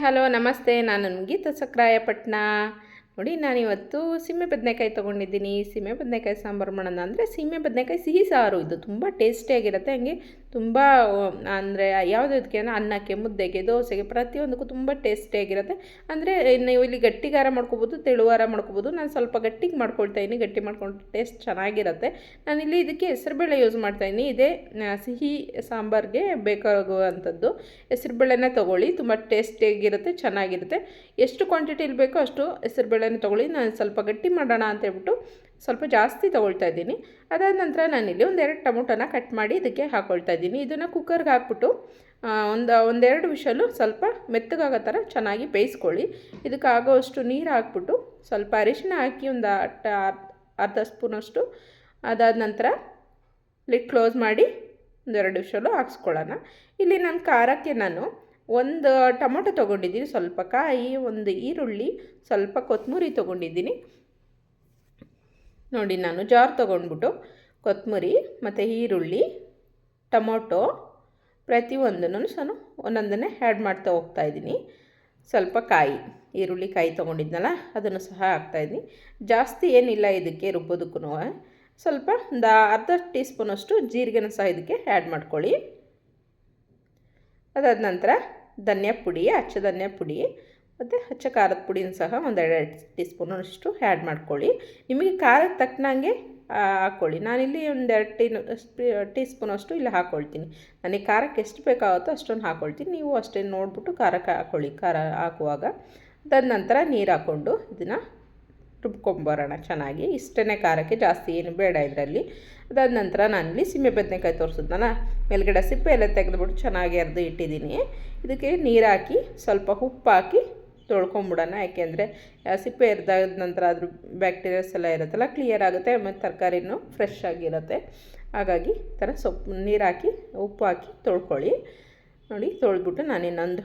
Hello, ನಮಸ್ತೆ. ನಾನು ಗೀತಾ ಸಕ್ರಾಯಪಟ್ಟಣ ನೋಡಿ ನಾನು ಇವತ್ತು ಸೀಮೆ ಬದನೆಕಾಯಿ ತೊಗೊಂಡಿದ್ದೀನಿ. ಸೀಮೆ ಬದನೆಕಾಯಿ ಸಾಂಬಾರು ಮಾಡೋಣ ಅಂದರೆ ಸೀಮೆ ಬದನೆಕಾಯಿ ಸಿಹಿ ಸಾರು. ಇದು ತುಂಬ ಟೇಸ್ಟಿಯಾಗಿರುತ್ತೆ. ಹಂಗೆ ತುಂಬ ಅಂದರೆ ಯಾವುದಕ್ಕೆ ಅನ್ನಕ್ಕೆ, ಮುದ್ದೆಗೆ, ದೋಸೆಗೆ ಪ್ರತಿಯೊಂದಕ್ಕೂ ತುಂಬ ಟೇಸ್ಟಿಯಾಗಿರುತ್ತೆ ಅಂದರೆ ನೀವು ಇಲ್ಲಿ ಗಟ್ಟಿಗಾರ ಮಾಡ್ಕೋಬೋದು, ತೆಳುವಾರ ಮಾಡ್ಕೋಬೋದು. ನಾನು ಸ್ವಲ್ಪ ಗಟ್ಟಿಗೆ ಮಾಡ್ಕೊಳ್ತಾ ಇದ್ದೀನಿ ಗಟ್ಟಿ ಮಾಡ್ಕೊಂಡು ಟೇಸ್ಟ್ ಚೆನ್ನಾಗಿರುತ್ತೆ. ನಾನಿಲ್ಲಿ ಇದಕ್ಕೆ ಹೆಸರುಬೇಳೆ ಯೂಸ್ ಮಾಡ್ತಾಯಿದ್ದೀನಿ ಇದೇ ಸಿಹಿ ಸಾಂಬಾರಿಗೆ ಬೇಕಾಗುವಂಥದ್ದು. ಹೆಸರುಬೇಳೆನ ತೊಗೊಳ್ಳಿ, ತುಂಬ ಟೇಸ್ಟಿಯಾಗಿರುತ್ತೆ ಚೆನ್ನಾಗಿರುತ್ತೆ. ಎಷ್ಟು ಕ್ವಾಂಟಿಟಿಲಿ ಬೇಕೋ ಅಷ್ಟು ಹೆಸರುಬೇಳೆನ ತೊಗೊಳ್ಳಿ. ನಾನು ಸ್ವಲ್ಪ ಗಟ್ಟಿ ಮಾಡೋಣ ಅಂತ ಹೇಳ್ಬಿಟ್ಟು ಸ್ವಲ್ಪ ಜಾಸ್ತಿ ತೊಗೊಳ್ತಾ ಇದ್ದೀನಿ. ಅದಾದ ನಂತರ ನಾನಿಲ್ಲಿ ಒಂದೆರಡು ಟೊಮೊಟೊನ ಕಟ್ ಮಾಡಿ ಇದಕ್ಕೆ ಹಾಕ್ಕೊಳ್ತಾ ಇದ್ದೀನಿ. ಇದನ್ನು ಕುಕ್ಕರ್ಗೆ ಹಾಕ್ಬಿಟ್ಟು ಒಂದು, ಒಂದೆರಡು ವಿಷಲು ಸ್ವಲ್ಪ ಮೆತ್ತಗಾಗೋ ಥರ ಚೆನ್ನಾಗಿ ಬೇಯಿಸ್ಕೊಳ್ಳಿ. ಇದಕ್ಕೆ ಆಗೋವಷ್ಟು ನೀರು ಹಾಕ್ಬಿಟ್ಟು ಸ್ವಲ್ಪ ಅರಿಶಿನ ಹಾಕಿ ಒಂದು ಅಟ್ಟ ಅರ್ಧ ಸ್ಪೂನಷ್ಟು. ಅದಾದ ನಂತರ ಲಿಡ್ ಕ್ಲೋಸ್ ಮಾಡಿ ಒಂದೆರಡು ವಿಷಲು ಹಾಕ್ಸ್ಕೊಳ್ಳೋಣ. ಇಲ್ಲಿ ನಾನು ಖಾರಕ್ಕೆ ನಾನು ಒಂದು ಟೊಮೊಟೊ ತೊಗೊಂಡಿದ್ದೀನಿ. ಸ್ವಲ್ಪ ಕಾಯಿ, ಒಂದು ಈರುಳ್ಳಿ, ಸ್ವಲ್ಪ ಕೊತ್ತಂಬರಿ ತೊಗೊಂಡಿದ್ದೀನಿ. ನೋಡಿ ನಾನು ಜಾರ್ ತೊಗೊಂಡ್ಬಿಟ್ಟು ಕೊತ್ತಂಬರಿ ಮತ್ತು ಈರುಳ್ಳಿ, ಟೊಮೊಟೊ, ಪ್ರತಿಯೊಂದನ್ನು ಸಹ ಒಂದೊಂದನ್ನೇ ಆ್ಯಡ್ ಮಾಡ್ತಾ ಹೋಗ್ತಾ ಇದ್ದೀನಿ. ಸ್ವಲ್ಪ ಕಾಯಿ, ಈರುಳ್ಳಿ ಕಾಯಿ ತೊಗೊಂಡಿದ್ನಲ್ಲ, ಅದನ್ನು ಸಹ ಹಾಕ್ತಾಯಿದ್ದೀನಿ ಜಾಸ್ತಿ ಏನಿಲ್ಲ ಇದಕ್ಕೆ ರುಬ್ಬೋದಕ್ಕೂ ಸ್ವಲ್ಪ ಒಂದು ಅರ್ಧ ಟೀ ಸ್ಪೂನಷ್ಟು ಜೀರಿಗೆನ ಸಹ ಇದಕ್ಕೆ ಆ್ಯಡ್ ಮಾಡ್ಕೊಳ್ಳಿ. ಅದಾದ ನಂತರ ಧನಿಯಾ ಪುಡಿ ಅಚ್ಚ ಧನಿಯಾ ಪುಡಿ ಮತ್ತು ಹಚ್ಚ ಖಾರದ ಪುಡಿನ ಸಹ ಒಂದೆರಡು ಟೀ ಸ್ಪೂನಷ್ಟು ಆ್ಯಡ್ ಮಾಡ್ಕೊಳ್ಳಿ. ನಿಮಗೆ ಖಾರದ ತಕ್ಕನಂಗೆ ಹಾಕ್ಕೊಳ್ಳಿ ನಾನಿಲ್ಲಿ ಒಂದೆರಡು ಟೀ ಟೀ ಸ್ಪೂನಷ್ಟು ಇಲ್ಲಿ ಹಾಕ್ಕೊಳ್ತೀನಿ ನನಗೆ ಖಾರಕ್ಕೆ ಎಷ್ಟು ಬೇಕಾಗುತ್ತೋ ಅಷ್ಟೊಂದು ಹಾಕ್ಕೊಳ್ತೀನಿ ನೀವು ಅಷ್ಟೇ ನೋಡಿಬಿಟ್ಟು ಖಾರಕ್ಕೆ ಹಾಕ್ಕೊಳ್ಳಿ ಖಾರ ಹಾಕುವಾಗ ಅದಾದ ನಂತರ ನೀರು ಹಾಕ್ಕೊಂಡು ಇದನ್ನು ರುಬ್ಕೊಂಬರೋಣ ಚೆನ್ನಾಗಿ. ಇಷ್ಟೇ ಖಾರಕ್ಕೆ ಜಾಸ್ತಿ ಏನು ಬೇಡ ಇದರಲ್ಲಿ. ಅದಾದ ನಂತರ ನಾನಿಲ್ಲಿ ಸೀಮೆ ಬದನೆಕಾಯಿ ತೋರಿಸಿದ್ನಲ್ಲ, ಮೇಲ್ಗಡೆ ಸಿಪ್ಪೆ ಎಲ್ಲ ತೆಗೆದುಬಿಟ್ಟು ಚೆನ್ನಾಗಿ ಅರ್ದು ಇಟ್ಟಿದ್ದೀನಿ. ಇದಕ್ಕೆ ನೀರು ಹಾಕಿ ಸ್ವಲ್ಪ ಉಪ್ಪು ಹಾಕಿ ತೊಳ್ಕೊಂಬಿಡೋಣ. ಯಾಕೆಂದರೆ ಸಿಪ್ಪೆ ಎರ್ದಾದ ನಂತರ ಅದ್ರ ಬ್ಯಾಕ್ಟೀರಿಯಾಸ್ ಎಲ್ಲ ಇರುತ್ತಲ್ಲ ಕ್ಲಿಯರ್ ಆಗುತ್ತೆ ಆಮೇಲೆ ತರಕಾರಿನೂ ಫ್ರೆಶ್ ಆಗಿರುತ್ತೆ. ಹಾಗಾಗಿ ಈ ಥರ ಸೊಪ್ಪು, ನೀರು ಹಾಕಿ, ಉಪ್ಪು ಹಾಕಿ ತೊಳ್ಕೊಳ್ಳಿ. ನೋಡಿ, ತೊಳೆದ್ಬಿಟ್ಟು ನಾನು ಇನ್ನೊಂದು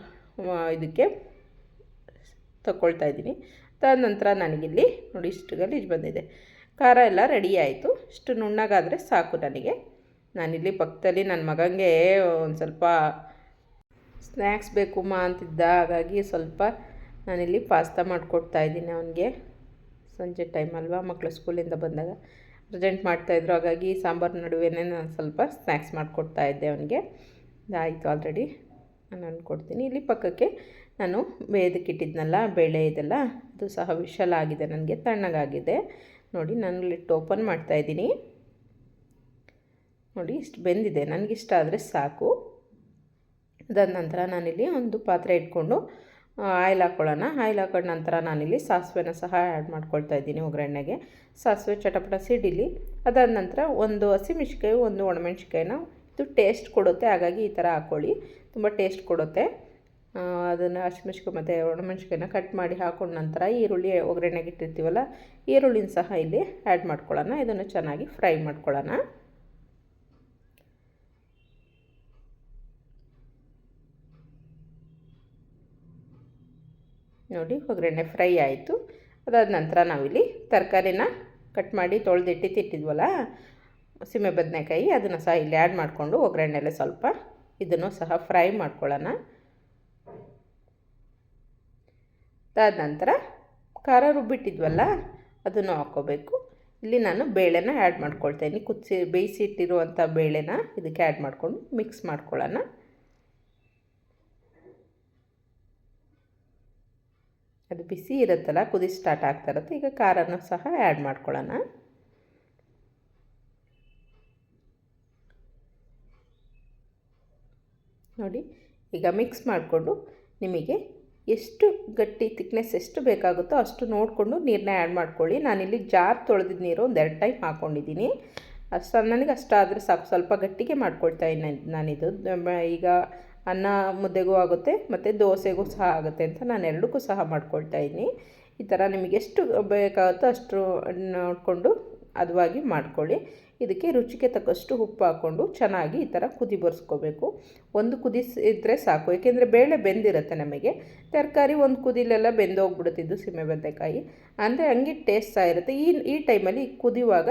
ಇದಕ್ಕೆ ತಗೊಳ್ತಾ ಇದ್ದೀನಿ. ತದ ನಂತರ ನನಗಿಲ್ಲಿ ನೋಡಿ ಇಷ್ಟು ಗಲೀಜು ಬಂದಿದೆ. ಖಾರ ಎಲ್ಲ ರೆಡಿ ಆಯಿತು. ಇಷ್ಟು ನುಣ್ಣಗಾದರೆ ಸಾಕು ನನಗೆ. ನಾನಿಲ್ಲಿ ಪಕ್ಕದಲ್ಲಿ ನನ್ನ ಮಗನಿಗೆ ಒಂದು ಸ್ವಲ್ಪ ಸ್ನ್ಯಾಕ್ಸ್ ಬೇಕು ಮಾ ಅಂತಿದ್ದ. ಹಾಗಾಗಿ ಸ್ವಲ್ಪ ನಾನಿಲ್ಲಿ ಪಾಸ್ತಾ ಮಾಡಿಕೊಡ್ತಾ ಇದ್ದೀನಿ ಅವನಿಗೆ. ಸಂಜೆ ಟೈಮ್ ಅಲ್ವಾ? ಮಕ್ಕಳು ಸ್ಕೂಲಿಂದ ಬಂದಾಗ. ಅರ್ಜೆಂಟ್ ಮಾಡ್ತಾಯಿದ್ರು ಹಾಗಾಗಿ ಸಾಂಬಾರ್ ನಡುವೆ ನಾನು ಸ್ವಲ್ಪ ಸ್ನ್ಯಾಕ್ಸ್ ಮಾಡಿಕೊಡ್ತಾ ಇದ್ದೆ ಅವನಿಗೆ. ಆಯಿತು ಆಲ್ರೆಡಿ ನಾನು ಕೊಡ್ತೀನಿ. ಇಲ್ಲಿ ಪಕ್ಕಕ್ಕೆ ನಾನು ಬೇದಕ್ಕಿಟ್ಟಿದ್ನಲ್ಲ ಬೇಳೆ ಇದೆಲ್ಲ, ಅದು ಸಹ ವಿಶಾಲ ಆಗಿದೆ ನನಗೆ ತಣ್ಣಗಾಗಿದೆ. ನೋಡಿ ನಾನು ಲಿಟ್ ಓಪನ್ ಮಾಡ್ತಾಯಿದ್ದೀನಿ ನೋಡಿ, ಇಷ್ಟು ಬೆಂದಿದೆ. ನನಗಿಷ್ಟ ಆದರೆ ಸಾಕು. ಅದಾದ ನಂತರ ನಾನಿಲ್ಲಿ ಒಂದು ಪಾತ್ರೆ ಇಟ್ಕೊಂಡು ಆಯಿಲ್ ಹಾಕ್ಕೊಳ್ಳೋಣ ಆಯಿಲ್ ಹಾಕೊಂಡ ನಂತರ ನಾನಿಲ್ಲಿ ಸಾಸಿವೆನ ಸಹ ಆ್ಯಡ್ ಮಾಡ್ಕೊಳ್ತಾ ಇದ್ದೀನಿ ಒಗ್ಗರಣೆಗೆ. ಸಾಸಿವೆ ಚಟಪಟ ಸಿಡಿಲಿ. ಅದಾದ ನಂತರ ಒಂದು ಹಸಿಮೆಣ್ಸಿಕಾಯಿ ಒಂದು ಒಣಮೆಣ್ಸಿಕಾಯಿನ ಇದು ಟೇಸ್ಟ್ ಕೊಡುತ್ತೆ. ಹಾಗಾಗಿ ಈ ಥರ ಹಾಕ್ಕೊಳ್ಳಿ ತುಂಬ ಟೇಸ್ಟ್ ಕೊಡುತ್ತೆ. ಅದನ್ನು ಹಸಿಮೆಣ್ಸಿಕಾಯಿ ಮತ್ತು ಒಣಮೆಣ್ಸಿಕಾಯಿನ ಕಟ್ ಮಾಡಿ ಹಾಕೊಂಡ ನಂತರ ಈರುಳ್ಳಿ ಒಗ್ಗರಣೆಗೆ ಇಟ್ಟಿರ್ತೀವಲ್ಲ, ಈರುಳ್ಳಿನ ಸಹ ಇಲ್ಲಿ ಆ್ಯಡ್ ಮಾಡ್ಕೊಳ್ಳೋಣ. ಇದನ್ನು ಚೆನ್ನಾಗಿ ಫ್ರೈ ಮಾಡ್ಕೊಳ್ಳೋಣ. ನೋಡಿ, ಒಗ್ಗರಣೆ ಫ್ರೈ ಆಯಿತು. ಅದಾದ ನಂತರ ನಾವಿಲ್ಲಿ ತರಕಾರಿನ ಕಟ್ ಮಾಡಿ ತೊಳೆದಿಟ್ಟಿಟ್ಟಿದ್ವಲ್ಲ ಸೀಮೆ ಬದನೆಕಾಯಿ, ಅದನ್ನು ಸಹ ಇಲ್ಲಿ ಆ್ಯಡ್ ಮಾಡಿಕೊಂಡು ಒಗ್ಗರಣೆಲೆ ಸ್ವಲ್ಪ ಇದನ್ನು ಸಹ ಫ್ರೈ ಮಾಡ್ಕೊಳ್ಳೋಣ. ಅದಾದ ನಂತರ ಖಾರ ರುಬ್ಬಿಟ್ಟಿದ್ವಲ್ಲ, ಅದನ್ನು ಹಾಕ್ಕೋಬೇಕು. ಇಲ್ಲಿ ನಾನು ಬೇಳೆನ ಆ್ಯಡ್ ಮಾಡ್ಕೊಳ್ತಾ ಇದ್ದೀನಿ ಕುದಿಸಿ ಬೇಯಿಸಿಟ್ಟಿರುವಂಥ ಬೇಳೆನ ಇದಕ್ಕೆ ಆ್ಯಡ್ ಮಾಡಿಕೊಂಡು ಮಿಕ್ಸ್ ಮಾಡ್ಕೊಳ್ಳೋಣ. ಅದು ಬಿಸಿ ಇರುತ್ತಲ್ಲ, ಕುದಿ ಸ್ಟಾರ್ಟ್ ಆಗ್ತಾ ಇರುತ್ತೆ. ಈಗ ಖಾರನೂ ಸಹ ಆ್ಯಡ್ ಮಾಡ್ಕೊಳ್ಳೋಣ. ನೋಡಿ, ಈಗ ಮಿಕ್ಸ್ ಮಾಡಿಕೊಂಡು ನಿಮಗೆ ಎಷ್ಟು ಗಟ್ಟಿ ತಿಕ್ನೆಸ್ ಎಷ್ಟು ಬೇಕಾಗುತ್ತೋ ಅಷ್ಟು ನೋಡಿಕೊಂಡು ನೀರನ್ನ ಆ್ಯಡ್ ಮಾಡ್ಕೊಳ್ಳಿ. ನಾನಿಲ್ಲಿ ಜಾರ್ ತೊಳೆದಿದ್ದ ನೀರು ಒಂದು ಎರಡು ಟೈಮ್ ಹಾಕ್ಕೊಂಡಿದ್ದೀನಿ ಅಷ್ಟು ನನಗೆ ಅಷ್ಟಾದರೆ ಸಾಕು. ಸ್ವಲ್ಪ ಗಟ್ಟಿಗೆ ಮಾಡ್ಕೊಳ್ತಾ ಇದ್ದೀನಿ ನಾನಿದು. ಈಗ ಅನ್ನ ಮುದ್ದೆಗೂ ಆಗುತ್ತೆ, ಮತ್ತು ದೋಸೆಗೂ ಸಹ ಆಗುತ್ತೆ ಅಂತ ನಾನು ಎರಡಕ್ಕೂ ಸಹ ಮಾಡ್ಕೊಳ್ತಾ ಇದ್ದೀನಿ. ಈ ಥರ ನಿಮಗೆ ಎಷ್ಟು ಬೇಕಾಗುತ್ತೋ ಅಷ್ಟು ನೋಡಿಕೊಂಡು ಹದವಾಗಿ ಮಾಡ್ಕೊಳ್ಳಿ. ಇದಕ್ಕೆ ರುಚಿಗೆ ತಕ್ಕಷ್ಟು ಉಪ್ಪು ಹಾಕ್ಕೊಂಡು ಚೆನ್ನಾಗಿ ಈ ಥರ ಕುದಿ ಬರ್ಸ್ಕೋಬೇಕು. ಒಂದು ಕುದಿಸಿದ್ರೆ ಸಾಕು, ಏಕೆಂದರೆ ಬೇಳೆ ಬೆಂದಿರುತ್ತೆ ನಮಗೆ. ತರಕಾರಿ ಒಂದು ಕುದಿಲೆಲ್ಲ ಬೆಂದೋಗ್ಬಿಡುತ್ತಿದ್ದು ಸೀಮೆ ಬದನೆಕಾಯಿ ಅಂದರೆ ಹಂಗೆ ಟೇಸ್ಟ್ ಸಹ ಈ ಈ ಟೈಮಲ್ಲಿ ಕುದಿಯುವಾಗ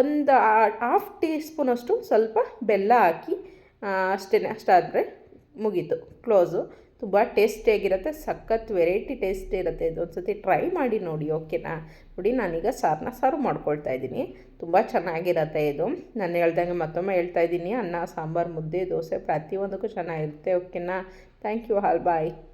ಒಂದು ಹಾಫ್ ಟೀ ಸ್ಪೂನಷ್ಟು ಸ್ವಲ್ಪ ಬೆಲ್ಲ ಹಾಕಿ ಅಷ್ಟೇ ಅಷ್ಟಾದರೆ ಮುಗೀತು. ಕ್ಲೋಸು. ತುಂಬ ಟೇಸ್ಟಿಯಾಗಿರುತ್ತೆ. ಸಖತ್ ವೆರೈಟಿ ಟೇಸ್ಟ್ ಇರುತ್ತೆ. ಇದು ಒಂದು ಸತಿ ಟ್ರೈ ಮಾಡಿ ನೋಡಿ, ಓಕೆನಾ? ನೋಡಿ, ನಾನೀಗ ಸಾರನ್ನ ಸರ್ವ್ ಮಾಡ್ಕೊಳ್ತಾ ಇದ್ದೀನಿ. ತುಂಬ ಚೆನ್ನಾಗಿರತ್ತೆ ಇದು. ನಾನು ಹೇಳ್ದಂಗೆ ಮತ್ತೊಮ್ಮೆ ಹೇಳ್ತಾ ಇದ್ದೀನಿ. ಅನ್ನ, ಸಾಂಬಾರು, ಮುದ್ದೆ, ದೋಸೆ ಪ್ರತಿಯೊಂದಕ್ಕೂ ಚೆನ್ನಾಗಿರುತ್ತೆ, ಓಕೆನಾ? Thank you. Hall bye.